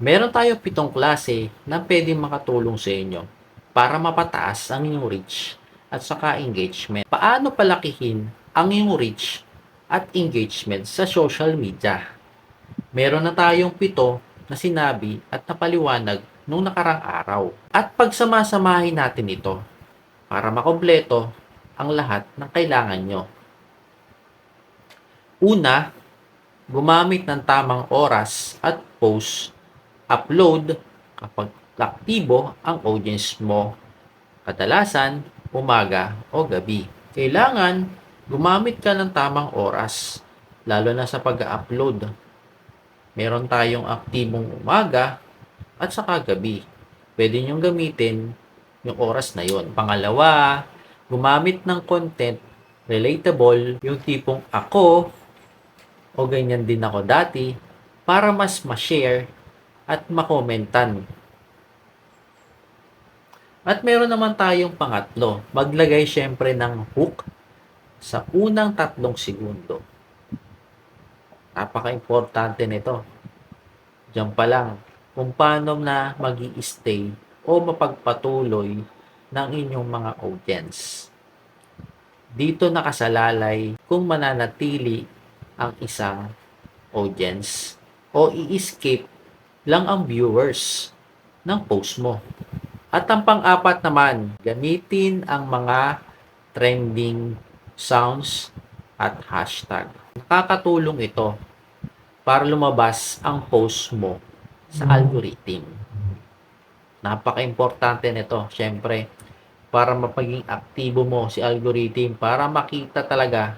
Meron tayo pitong klase na pwedeng makatulong sa inyo para mapataas ang inyong reach at saka engagement. Paano palakihin ang inyong reach at engagement sa social media? Meron na tayong pito na sinabi at napaliwanag nung nakarang araw. At pagsamasamahin natin ito para makompleto ang lahat ng kailangan nyo. Una, gumamit ng tamang oras at post upload kapag aktibo ang audience mo. Kadalasan, umaga o gabi. Kailangan gumamit ka ng tamang oras, lalo na sa pag-upload. Meron tayong aktibong umaga at saka gabi. Pwede niyong gamitin yung oras na yon. Pangalawa, gumamit ng content relatable, yung tipong ako o ganyan din ako dati para mas ma-share at makomentan. At meron naman tayong pangatlo, maglagay syempre ng hook sa unang tatlong segundo. Napaka-importante nito. Diyan pa lang, kung paano na mag stay o mapagpatuloy ng inyong mga audience. Dito nakasalalay kung mananatili ang isang audience o i-escape lang ang viewers ng post mo. At ang pang-apat naman, gamitin ang mga trending sounds at hashtag. Nakakatulong ito para lumabas ang post mo sa algorithm. Napaka-importante nito, syempre, para mapaging aktibo mo si algorithm para makita talaga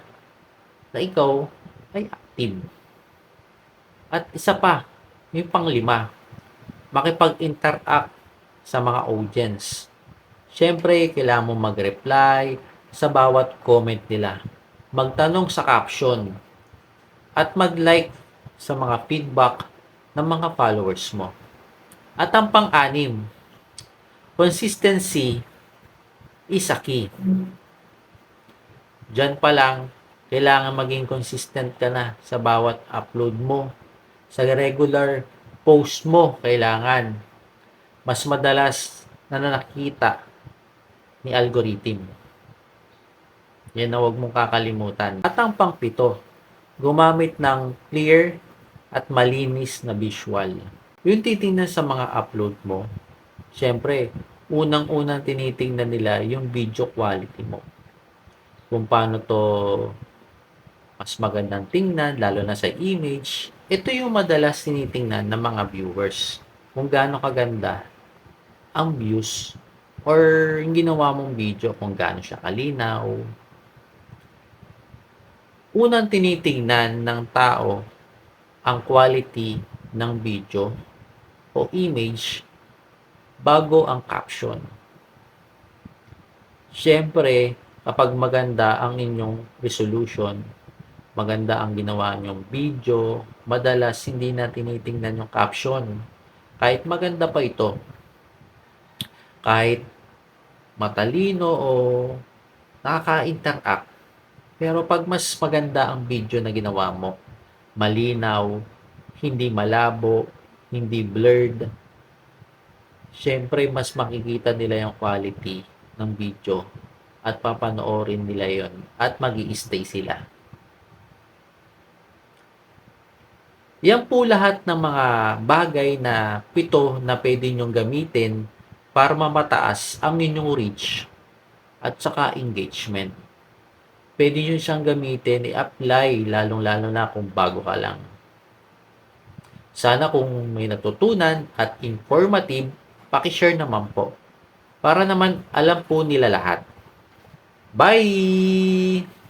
na ikaw ay active. At isa pa, yung panglima, makipag-interact sa mga audience. Siyempre, kailangan mo mag-reply sa bawat comment nila. Magtanong sa caption at mag-like sa mga feedback ng mga followers mo. At ang pang-anim, consistency is a key. Diyan pa lang, kailangan maging consistent ka na sa bawat upload mo sa regular post mo kailangan mas madalas na nakikita ni algorithm. Yan na huwag mong kakalimutan. At ang pangpito, gumamit ng clear at malinis na visual. Yung titingnan sa mga upload mo, syempre, unang-unang tinitingnan nila yung video quality mo. Kung paano to mas magandang tingnan, lalo na sa image. Ito yung madalas tinitingnan ng mga viewers. Kung gaano kaganda ang views or yung ginawa mong video, kung gaano siya kalinaw. Unang tinitingnan ng tao ang quality ng video o image bago ang caption. Siyempre, kapag maganda ang inyong resolution, maganda ang ginawa nyong video, madalas hindi na tinitingnan yung caption. Kahit maganda pa ito, kahit matalino o nakaka-interact, pero pag mas maganda ang video na ginawa mo, malinaw, hindi malabo, hindi blurred, syempre mas makikita nila yung quality ng video at papanoorin nila yon at mag stay sila. Yan po lahat ng mga bagay na pito na pwede nyong gamitin para mamataas ang inyong reach at saka engagement. Pwede nyo siyang gamitin, i-apply, lalong-lalo na kung bago ka lang. Sana kung may natutunan at informative, pakishare naman po. Para naman alam po nila lahat. Bye!